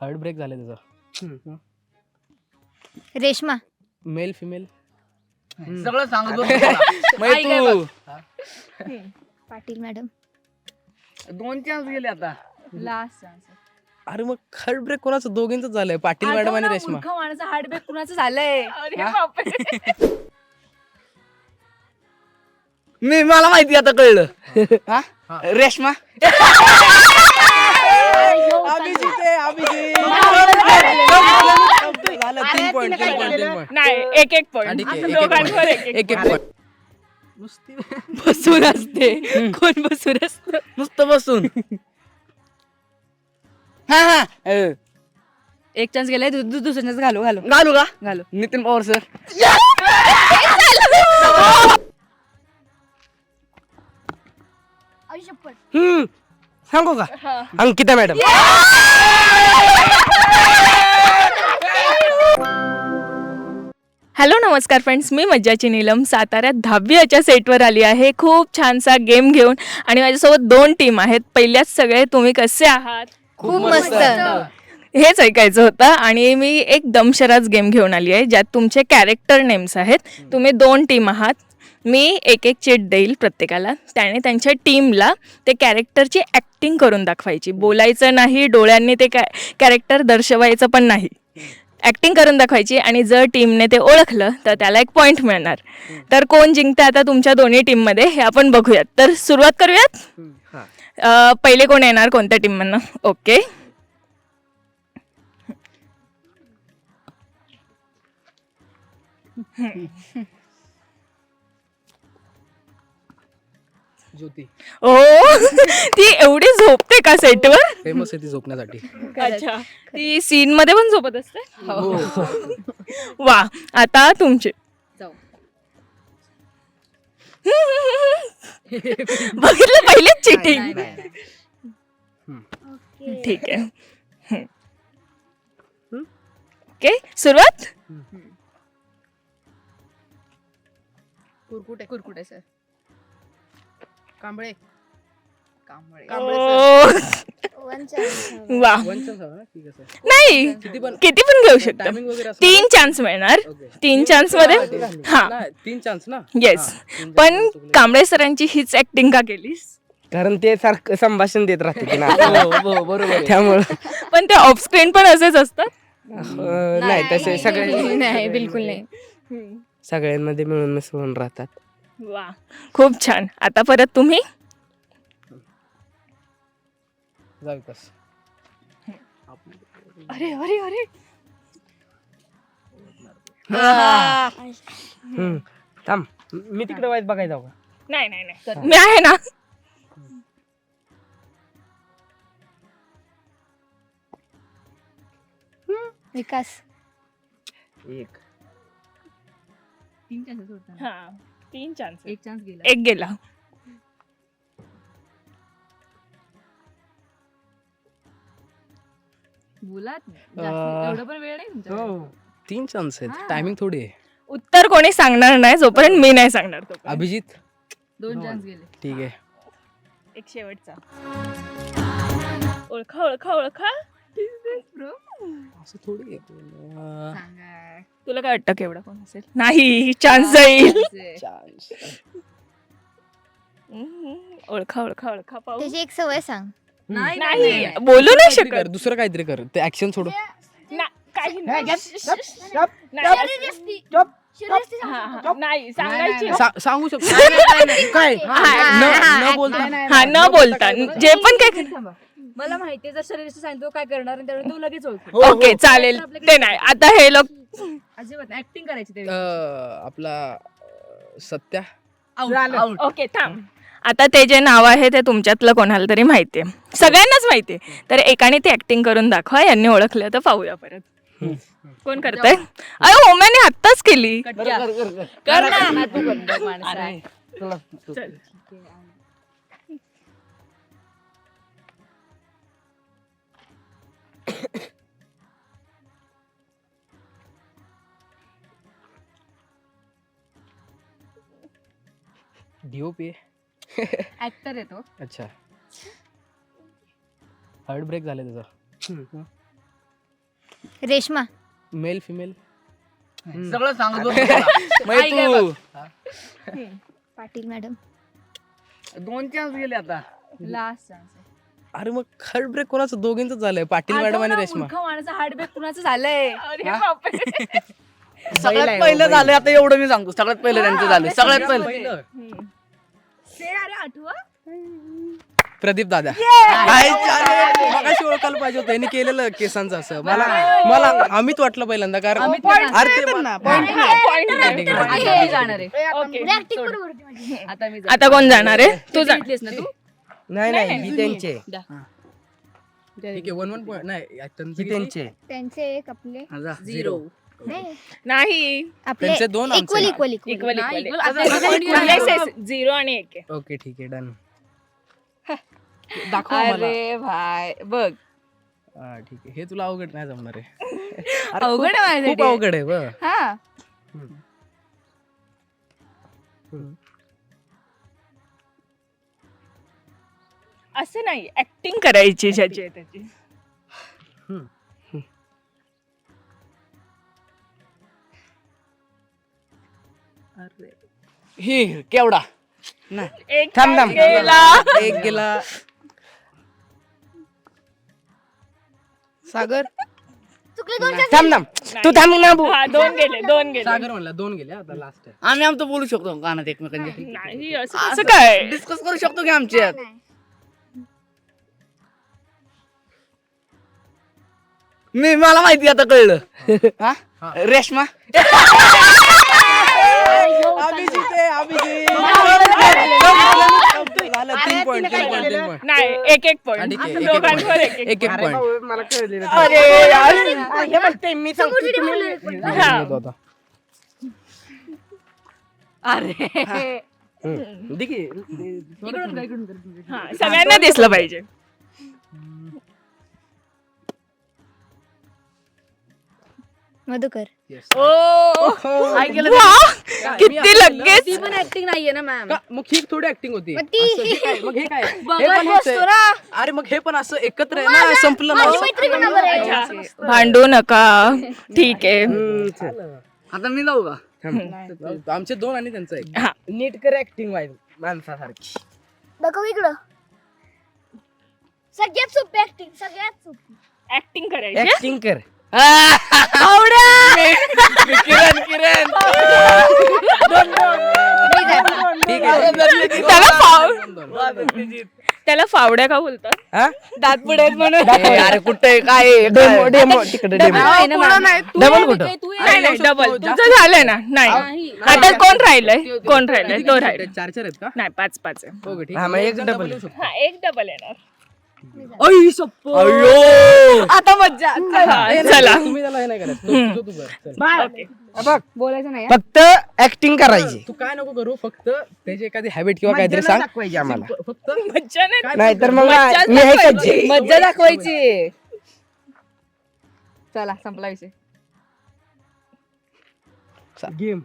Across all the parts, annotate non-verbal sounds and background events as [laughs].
Heart break झाले त्याचं. Reshma. Male female? सगळं सांगत [laughs] तू. पाटील मॅडम. दोन चान्स गेले आता. लास्ट अरे मग हार्ट ब्रेक कोणाचं? दोघींच झालंय पाटील मॅडम आणि रेश्मा. माणसं हार्टबेक कुणाचं झालंय? मी मला माहिती आता कळलं. [laughs] हा? रेश्मा. [laughs] झालं, तीन तीन तीन नाही एक एक पॉईंट ठीक आहे, एक एक दोघांवर एक एक एक एक point. बसून असते कोण बसून असत नुसतं बसून हा हा एक चान्स गेलाय दु- दु- दुसरा चान्स घालू घालू घालू का घालू नितीन पवार सर हम्म सांगू का? अंकिता मॅडम. हॅलो नमस्कार फ्रेंड्स मी मज्जाची नीलम. साताऱ्यात दहावीच्या सेटवर आली आहे. खूप छानसा गेम घेऊन. आणि माझ्यासोबत दोन टीम आहेत. पहिल्याच सगळे तुम्ही कसे आहात? खूप मस्त. हेच ऐकायचं होतं. आणि मी एक दमशराज गेम घेऊन आली आहे ज्यात तुमचे कॅरेक्टर नेम्स आहेत. तुम्ही दोन टीम आहात. मी एक एक चिट देईल प्रत्येकाला. त्याने त्यांच्या टीमला ते कॅरेक्टरची ॲक्टिंग करून दाखवायची. बोलायचं नाही डोळ्यांनी ते कॅ कॅरेक्टर दर्शवायचं पण नाही. ॲक्टिंग करून दाखवायची आणि जर टीमने ते ओळखलं तर त्याला एक पॉईंट मिळणार. तर कोण जिंकतं आता तुमच्या दोन्ही टीममध्ये हे आपण बघूयात. तर सुरुवात करूयात? पहिले कोण येणार कोणत्या टीममधनं? ओके. ज्योती. ओ ती एवढी झोपते का सेटवर? फेमस आहे ती झोपण्यासाठी. अच्छा. ती सीन मध्ये पण झोपत असते? वा आता तुमचे. जाऊ. बघितलं पहिलेच चिटिंग ठीक आहे. ओके सुरुवात? कुरकुटे. कुरकुटे सर कांबळे. वा. नाही. किती पण घेऊ शकता. टायमिंग वगैरे असं तीन चान्स मिळणार. Okay. तीन चान्समध्ये हा. नाही, तीन चान्स ना? येस हा, तीन पण chance. कांबळे सरांची हीच ऍक्टिंग का केलीस? कारण ते सारखं संभाषण देत राहते ना. हो, हो, बरोबर आहे. त्यामुळं. पण ते ऑफ स्क्रीन पण असेच असतात अं, नाही तसे सगळे नाही बिलकुल नाही. सगळ्यांमध्ये मिळून मिसळून राहतात. वा. खूप छान. आता परत तुम्ही. अरे अरे अरे. हम्म. थांब. मी तिकडे वाईट बघायला जाऊ का? नाही नाही नाही. मी आहे ना. विकास. एक. हा. तीन चान्स एक चान्स गेला. एक गेला. बोलात अं, एवढं पण वेळ नाही तुमच्याकडे. हो. तीन चान्स आहेत. हा. टायमिंग थोडी आहे. उत्तर कोणी सांगणार नाही जोपर्यंत मी नाही सांगणार तोपर्यंत. अभिजित? दोन चान्स गेले. ठीक आहे. एक शेवटचा. ओळखा ओळखा ओळखा. [laughs] असं थोडी आहे. अं, सांगा तुला काय वाटतं केवढा कोण असेल? नाही चान्स जाईल. हम्म, ओळखा ओळखा ओळखा पाहू. त्याची एक सवय सांग. नाही नाही बोलू नाही काहीतरी शकत. कर, दुसरं काहीतरी कर. ते ऍक्शन सोडू ना- काही नाही. नाही. हा, हा. नाही सांगायची सा- सांगू शकतो. काय? न न बोलता. हा न बोलता जे पण काय थांबा. मला माहितीये जर शरीर सांगतो काय करणार आणि त्यावेळी तू लगेच ओळखू ओके चालेल. ते नाही. आता हे लोक [laughs] अजिबात ऍक्टिंग करायची ते अं, आपला अं, सत्या. आउट ओके थांब. आता ते जे नाव आहे ते तुमच्यातलं कोणाला तरी माहितीये. सगळ्यांनाच माहितीये. तर एकाने ती ऍक्टिंग करून दाखवा यांनी ओळखलं तर पाहूया परत. कोण करतंय? अरे ओम्याने आत्ताच केली. कर ना. माणसं. आहे. चल. डीओपी ऍक्टर येतो अच्छा. हार्ट ब्रेक झाले त्याचं. रेश्मा. मेल फिमेल सगळं सांगतो [laughs] तू. पाटील मॅडम. दोन चान्स गेले आता. लास्ट अरे मग थर्ड ब्रेक कोणाचं? दोघींच झालंय. पाटील मॅडम आणि रेश्मा. माणसं कुणाचं झालंय? [laughs] सगळ्यात पहिलं झालं आता एवढं मी सांगतो सगळ्यात पहिलं त्यांचं झालं सगळ्यात पहिलं. से अरे आठवा. प्रदीप दादा. मगाशी ओळखायला पाहिजे होतं. यांनी केलेलं केसांचं असं. मला मला अमित वाटलं पहिल्यांदा कारण अरे ते मला- आता मी आता कोण जाणार आहे? तू जा. घेतलीस ना तू? नाही नाही ही त्यांचे. ठीक आहे वन वन पॉईंट नाही त्यांचं ही किती? त्यांचे. त्यांचे एक आपले. हा, जा. झिरो नाही. नाही. आपले त्यांचे दोन, आमचे इक्वल. इक्वल इक्वल इक्वल नाही, इक्वल equal. आता येस येस झिरो आणि एक. आहे ओके ठीक आहे डन [laughs] अरे भाई बघ. ठीक आहे. हे तुला अवघड नाही जमणार आहे. [laughs] अरे अवघड खूप- आहे खूप माझ्यासाठी. अवघड आहे बघ. हा. असं नाही ऍक्टिंग करायची ज्याची आहे त्याची. हे केवढा? एक थांब, थांब. गेला. एक गेला. सागर? चुकले दोन थांब थांब. तू थांब ना बो. हा दोन गेले दोन गेले. सागर म्हणला दोन गेले आता लास्ट आहे. आम्ही आमचं बोलू शकतो कानात एकमेकांच्या नाही असं कसं काय? डिस्कस करू शकतो की आमच्यात? मी मला माहिती आता कळलं हा? रेश्मा अभिजित आहे अभिजित झालं तीन पॉईंट तीन पॉईंट तीन पॉईंट नाही एक एक पॉईंट ठीक आहे, एक- एक दोघांवर point. एक एक एक एक अरे पॉईंट भाऊ, मला कळले अरे यार. हे म्हणते मी सांगतो तुम्ही- हा. अरे हम्म. दे की. इकडून कर, इकडून कर. हा, सगळ्यांना दिसलं पाहिजे मधुकर. किती लगेच! ती पण ऍक्टिंग नाहीये ना मॅम का- मग ही थोडी ऍक्टिंग होती. मग ती- असं हे काय- मग हे काय? हे बघत पण हेच आहे. अरे मग हे पण असं एकत्र आहे ना संपलं ना? माझी मैत्री कोणावर आहे? भांडू नका. ठीक आहे. हम्म, चल. आता मी जाऊ का? थांब. आमचे दोन आणि त्यांचं एक. हा. नीट कर ऍक्टिंग वाईज माणसासारखी. दाखव इकडं. सगळ्यात सोपी ऍक्टिंग सगळ्यात सोपी. ऍक्टिंग करायची? ऍक्टिंग कर. किरण किरण. ठीक आहे त्याला फाव त्याला फावड्या का बोलतात? हा? दात पुढे आहेत म्हणून ए, अरे कुठे काय आहे, काय डेमो आहे? डेमो तिकडे डेमो. आहे ना ma'am. डबल कुठं? तू ये. नाही नाही डबल तुझं झालं ना? नाही. आता कोण राहिलंय? कोण राहिलंय? तो राहिलाय चार चार आहेत का? नाही पाच पाच आहे. ओके ठीक हा, आहे. मग एक. हा एक डबल येणार. अय, आता मज्जा. चला. तुम्ही त्याला हे नाही करायचं तू- तुझं तू कर चल. ओके. बघ. बोलायचं नाही फक्त ऍक्टिंग करायची. तू काय नको करू फक्त त्याची एखादी हॅबिट किंवा काहीतरी सांग. दाखवायची आम्हाला. फक्त मज्जा नाही तर मग मज्जाच मी आहे दाखवायची. कच्ची. मज्जा दाखवायची. चला संपला विषय. गेम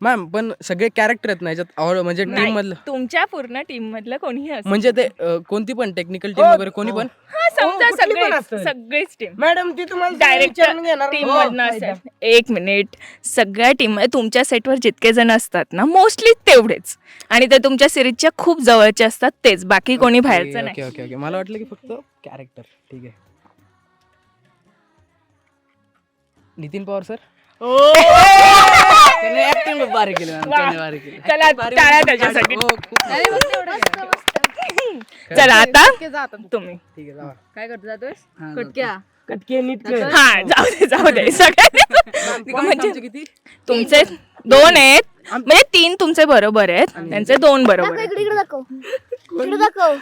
मॅम पण सगळे कॅरेक्टर आहेत ना याच्यात और- म्हणजे टीम नाही, मधलं तुमच्या पूर्ण टीम मधलं कोणीही असं म्हणजे ते अ, कोणती पण टेक्निकल टीम हो, वगैरे कोणी हो. पण. हा समजा कुठली पण सगळेच असेल. सगळेच टीम मॅडम ती तुम्हाला डायरेक्ट विचारून घेणार. टीम हो. मधनं असेल. एक मिनिट सगळ्या टीम तुमच्या सेटवर जितके जण असतात ना मोस्टली तेवढेच. आणि ते तुमच्या सिरीजच्या खूप जवळचे असतात तेच. बाकी कोणी बाहेरचं नाही. Okay okay. ओके मला वाटलं की फक्त कॅरेक्टर ठीक आहे. नितीन पवार सर त्याने ऍक्टिंग भारी केली मॅम त्याने भारी केली. चला टाळ्या त्याच्यासाठी. हो, खूप चला आता तुम्ही. ठीक आहे जावा. काय करतो जातोय हा, कटक्या. कटके नीट कर हा जाऊ दे जाऊ दे सगळ्यांनी Point म्हणजे किती? तुमचे दोन आहेत. म्हणजे तीन तुमचे बरोबर आहेत. त्यांचे दोन बरोबर आहेत. इकडे इकडे दाखव. इकडे दाखव.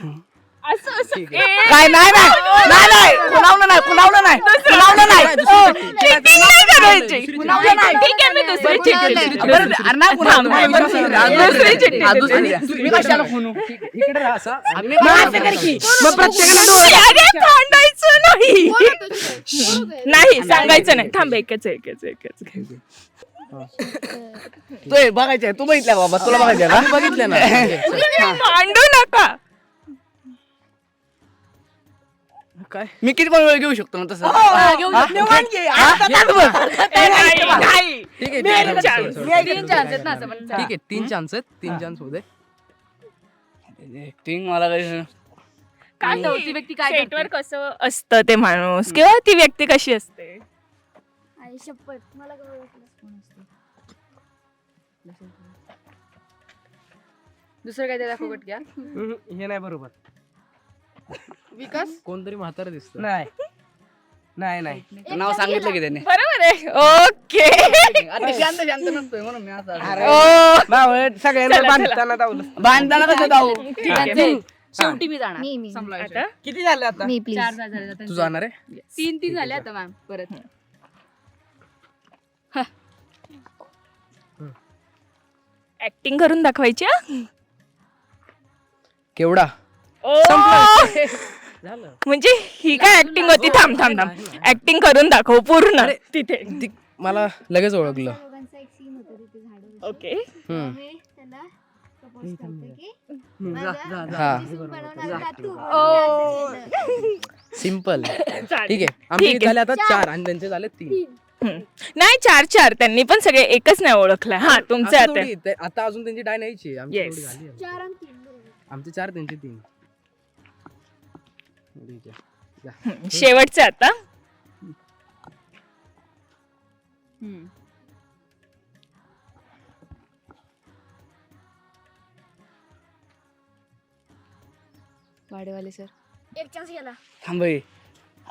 असं असं. ए, काय नाही नाही नाही. नाही कुणावलं नाही कुणावलं नाही. कुणावलं नाही. cheating नाही करायची. ठीक आहे मी दुसरी चिठ्ठी बरं, अरे नाही कुणावलं. थांब, बरं, दुसरी चिठ्ठी हा, दुसरी. चिठ्ठी. मी कशाला आहे, इकडे राहा असा. आम्ही मग असं कर की. मग प्रत्येकाला डोळे अरे भांडायचं नाही. [laughs] नाही सांगायचं नाही. थांब एकच एकच एकच तू हे बघायचं आहे, तू बघितलं बाबा. तुला बघायचं आहे ना? बघितलं ना. [laughs] भांडू नका. काय? मी किती पण वेळ घेऊ शकतो ना तसं. हा, निवांत घे. आता ताट बघ. नाही. ठीक आहे, तीन आहे. chance. सोड, सोड, सोड. तीन चान्स आहेत. ना असं पण ठीक आहे तीन चान्स आहेत. तीन चान्स होते ऍक्टिंग मला काही काय ती व्यक्ती? काय सेटवर कसं असतं ते माणूस? किंवा ती व्यक्ती कशी असते? आई शपथ. मला काय दुसरं काय ते दाखव घ्या? हे नाही बरोबर. विकास? कोणतरी म्हातारा दिसत. नाही. नाही नाही. नाव सांगितलं की त्याने. बरोबर आहे. ओके. आता शांत शांत नसतोय म्हणून मी असं बावळ सगळ्यांना बांधताना दावलं बांधताना कसं जाऊ? ठीक आहे. शेवटी मी जाणार. मी मी. संपला विषय. आता? किती झाले आता? मी प्लीज चार झाले आता तू. जाणार आहे? तीन तीन झाले आता मॅम परत. ऍक्टिंग करून दाखवायची हा? केवढा? ओ! [laughs] झालं. म्हणजे ही काय ऍक्टिंग होती? थांब थांब थांब. ऍक्टिंग करून दाखव पूर्ण तिथे. ती मला लगेच ओळखलं. दोघांचा एक सीन होता तिथे झाड ओके. हम्म. मी त्याला प्रपोज करते की जा, जा, जा. हा. सून बनवणार का तू? मी असं केलं. सिंपल. [laughs] ठीक आहे. आमचे ठीक आहे. झाले आता चार. आणि त्यांचे झाले तीन. हम्म. नाही चार चार. त्यांनी पण सगळे एकच नाही ओळखलं. हा तुमचे आता आता. थोडी, ते- आता अजून त्यांची डाय नाहीची आमची Yes. थोडी झाली आहे. चार आणि तीन बरोबर. आमचे चार त्यांचे तीन. [laughs] शेवटचे आता. हम्म. वाडेवाले सर. एक चान्स गेला. थांब हे.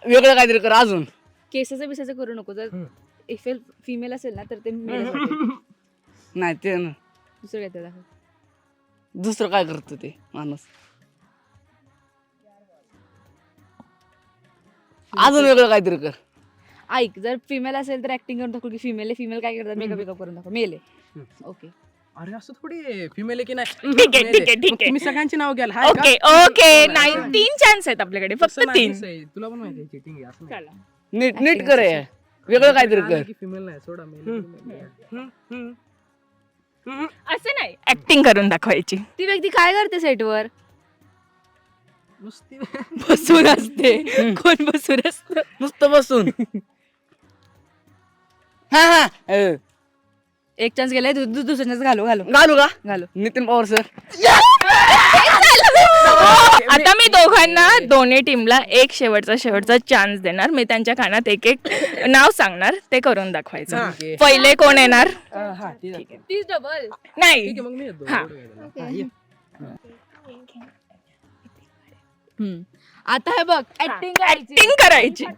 वेगळं काहीतरी कर अजून. केसाचं बिसाचं करू नको जर. इफेल फिमेल असेल ना तर ते [laughs] male. नाही ते न- दुसरं काय ते दाखव दुसरं काय करतो ते माणूस? अजून वेगळं काहीतरी कर. ऐक जर फिमेल असेल तर ऍक्टिंग करून दाखव की फिमेल आहे फिमेल काय करतात मेकअप मेकअप करून दाखव. मेल आहे. ओके अरे असं थोडी फिमेल आहे की नाही? ठीक आहे, ठीक आहे, ठीक आहे. तुम्ही सगळ्यांची नाव घ्याल. हाय? ओके ओके नाही तीन चान्स आहेत आपल्याकडे. फक्त तीन. तुला पण माहिती आहे चिटिंग आहे असं नाही. चला. नीट नीट कर हे. वेगळं काहीतरी कर. की female नाही सोडा. हम्म. असं नाही. ऍक्टिंग करून दाखवायची. ती व्यक्ती काय करते सेटवर नुसती बसून [laughs] असते. कोण बसून असत? नुसतं बसून. हा हा. अ, एक चान्स गेलाय दु- दु- दुसरा चान्स घालू घालू. घालू का? घालू. नितीन पवार सर [laughs] आता मी दोघांना दोन्ही टीमला एक शेवटचा शेवटचा चान्स देणार. मी त्यांच्या कानात एक एक नाव सांगणार. ते करून दाखवायचं. पहिले कोण येणार? हा, ठीक आहे. तीस डबल नाही. ठीक आहे मग मी येतो. हा. एवढं काय आता हे बघ ऍक्टिंग ऍक्टिंग करायची. [laughs]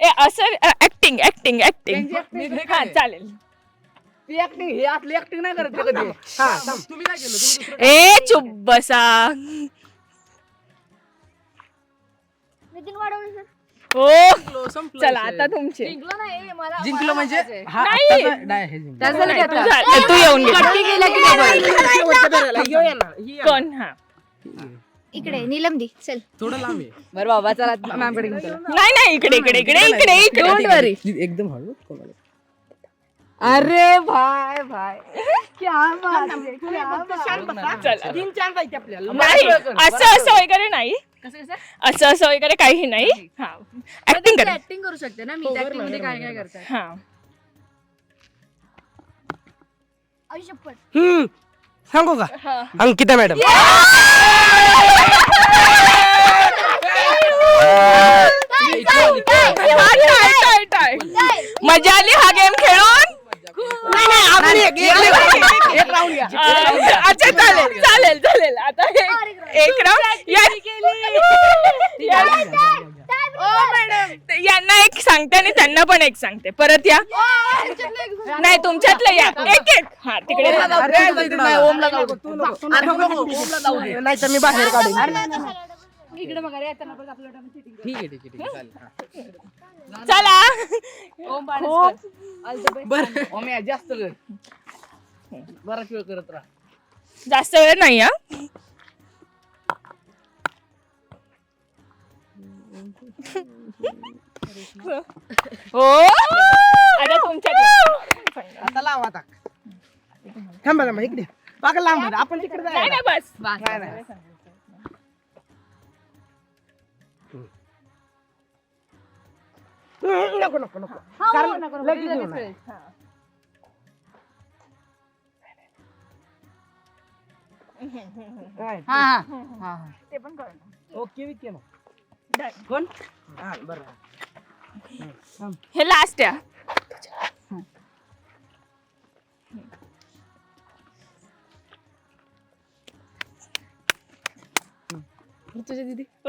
ए असं ऍक्टिंग ऍक्टिंग ऍक्टिंग हा चालेल. ती ऍक्टिंग हे आपली ऍक्टिंग नाही करत ते कधी. हा, थांब. तुम्ही काय केलं? तुम्ही दुसरं- ए चुप बसा. नितीन सर हो चला. आता तुमचे जिंकलो नाही मला जिंकलं म्हणजे हा नाही. आत्ताचा हे जिंकलं. त्याच तू येऊन घे? शेवटच्या फेऱ्याला येणार, ही येणार. कोण हा इकडे नीलम दी चल थोडं लांब आहे बरं बाबा चला मॅमकडे घेऊन. नाही नाही इकडे इकडे इकडे इकडे इकडे Don't worry. एकदम हळू कोणाला अरे भाई भाई क्या बात है, क्या बात शांत बसा. चला. तीन चान्स आहेत आपल्याला नाही असं असं वगैरे नाही कसं कसं असं असं वगैरे काही नाही हा ऍक्टिंग कर ऍक्टिंग करू शकते ना मी ऍक्टिंगमध्ये काय काय करतात हा हम्म. सांगू का हा. अंकिता मॅडम. मजा आली हा गेम खेळून आपण एक- एक- एक- एक round घ्या. अच्छा अच्छा, चालेल चालेल चालेल आता एक राऊंड [laughs] यांना एक सांगते आणि त्यांना पण एक सांगते. परत या. नाही तुमच्यातलं या. एक एक. हा तिकडे ओमला जाऊ दे, ओमला दे. मी बाहेर काढेन. इकडे बघा रे येताना परत आपलं डबल cheating ठीक आहे ठीक आहे ठीक आहे चालेल हा. चला. ओम. All the best. ओम्या, जास्त कर बराच वेळ करत राहा जास्त वेळ नाही हा हो आता तुमच्यात आता लाव आता थांबा थांबा इकडे पाका लांब. आपण तिकडे नाही जायला. नाही बस. नाही, नाही. हम्म, नको नको नको. कारण लगेच येऊ नये. काय? हा हा. हा हा. ते पण कळलं ओके विके मग. कोण? हा बरं. हे. लास्ट या. तुझ्या दिदी [laughs] [laughs]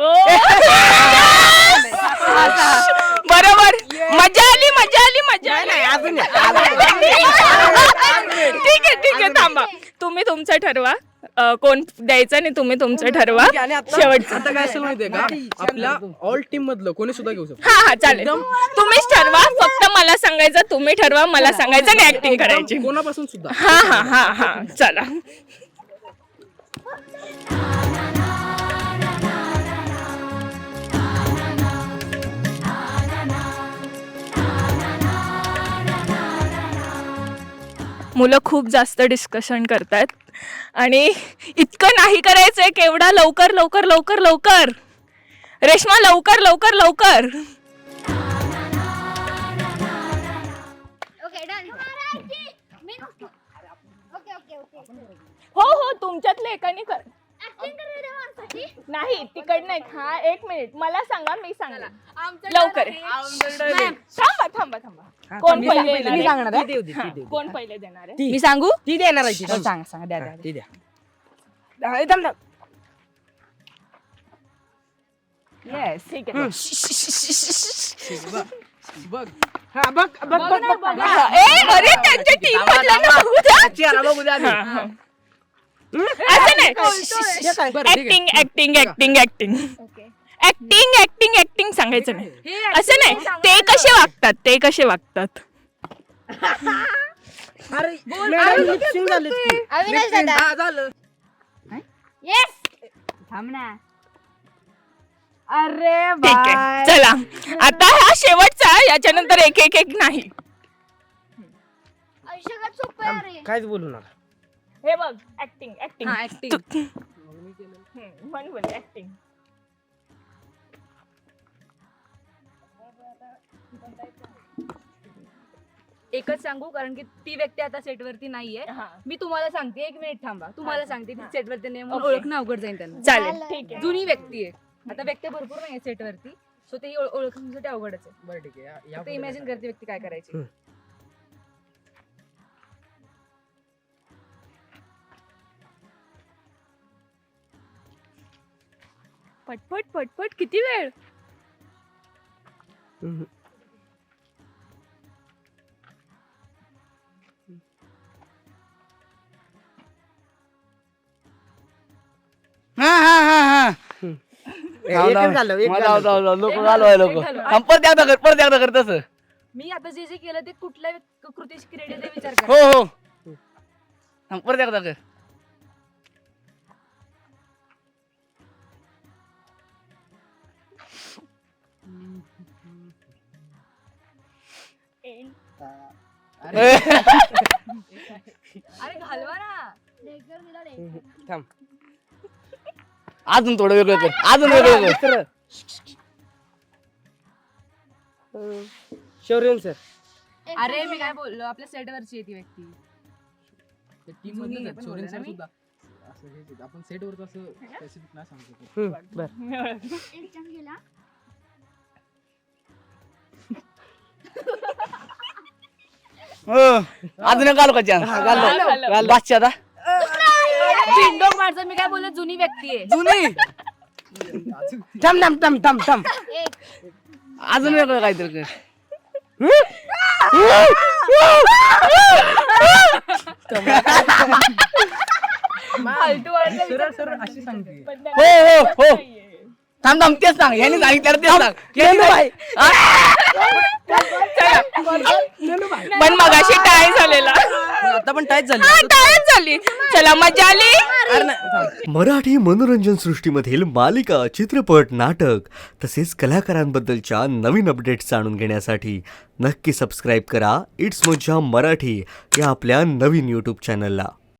मजा आली मजा आली मजा आली नाही अजून नाही. ठीक आहे ठीक आहे थांबा तुम्ही तुमचं ठरवा. अं, कोण द्यायचं आणि तुम्ही तुमचं ठरवा. आणि आता शेवटचं आता काय असेल माहितीये का? आपल्या ऑल टीम मधलं कोणी सुद्धा घेऊ शकतो हा हा चालेल. तुम्हीच ठरवा फक्त मला सांगायचं तुम्ही ठरवा मला सांगायचं आणि ऍक्टिंग करायची. कोणापासून सुद्धा. हा हा हा हा. चला. मुलं खूप जास्त डिस्कशन करतात आणि इतकं नाही करायचंय केवढा लवकर लवकर लवकर लवकर. रेश्मा लवकर लवकर लवकर. Okay done okay okay okay हो हो तुमच्यातले एकाने कर नाही तिकडनं एक हा एक मिनिट. मला सांगा मी सांगा लवकर. थांबा थांबा थांबा. कोण पहिले येणार मी आहे? सांगणार आहे. ती देऊ दे, ती देऊ दे. कोण पहिले देणार आहे? ती. मी सांगू? ती देणार आहे ती. हो, सांगा सांगा. द्या द्या ती द्या. थांब, थांब. येस ठीक आहे बघ हा बघ बघ बघ बघ बघ. ए, अरे त्यांच्या टीम मधल्या बघू द्या. चेहरा बघू द्या आधी. [laughs] असं नाही. Acting acting acting acting acting acting acting सांगायचं नाही. असं नाही. ते कसे वागतात? ते कसे वागतात? [laughs] अरे मॅडम लिपसिंग झालीच की. अविनाश दादा. हा, झालं. येस थांब ना. अरे ठीक आहे. चला. आता हा शेवटचा याच्यानंतर एक एक एक नाही. आयुष्यात सोपं आहे रे. काहीच बोलू नका. हे बघ ऍक्टिंग ऍक्टिंग हा ऍक्टिंग म्हण म्हण ऍक्टिंग एकच सांगू कारण की ती व्यक्ती आता सेटवरती नाहीये. मी तुम्हाला सांगते एक मिनिट थांबा. तुम्हाला सांगते ती सेटवरती नाही म्हणून. ओळखणं अवघड जाईल त्यांना. चालेल. ठीक आहे. जुनी व्यक्ती आहे. आता व्यक्ती भरपूर नाही सेटवरती सो ते ओळ- ओळखण्यासाठी अवघडच आहे. बरं ठीक आहे. या- या ते पुढे इमॅजिन करते व्यक्ती काय करायची. हम्म. पटपट पटपट किती वेळ. हा हा हा हा. एकच झालं एक झालं. लोक घालवाय लोक परत एकदा कर परत एकदा कर तसं. मी आता जे जे केलं ते कुठल्या कृतीची क्रेडिट विचार हो करा हो परत एकदा कर. [laughs] अरे. घालवा ना. डेकर दिला डेकर. थांब. अजून थोडं वेगळं कर. अजून वेगळं कर. शौर्यन सर. अरे मी. काय बोललो? आपल्या सेटवरची आहे ती व्यक्ती. टीम जुनी मधलं आहे पण चोरींचं बोलला ना मी. सुद्धा. असं हे- आपण स्पेसिफिक [laughs] नाही सांगू शकत. हम्म, बर. एक जण गेला. अजून घालू का chance? घाल. बादशा आता. बिनडोक माणसं मी काय बोललो? जुनी व्यक्ती आहे. जुनी. थांब थांब थांब थांब एक अजून वेगळं काहीतरी कर. फालतू वाटलं हो हो हो. थांब थांब तेच सांग. यांनी सांगितलं तेच सांग. पण मगाशी टाय झालेला. आता पण टाईच झाली. हा टायच झाली. चला मजा आली. अरे नाही, थांब. मराठी मनोरंजन सृष्टीमधील मालिका चित्रपट नाटक तसेच कलाकारांबद्दलच्या नवीन अपडेट्स जाणून घेण्यासाठी नक्की सबस्क्राईब करा. इट्स मज्जा मराठी या आपल्या नवीन यूट्यूब चॅनलला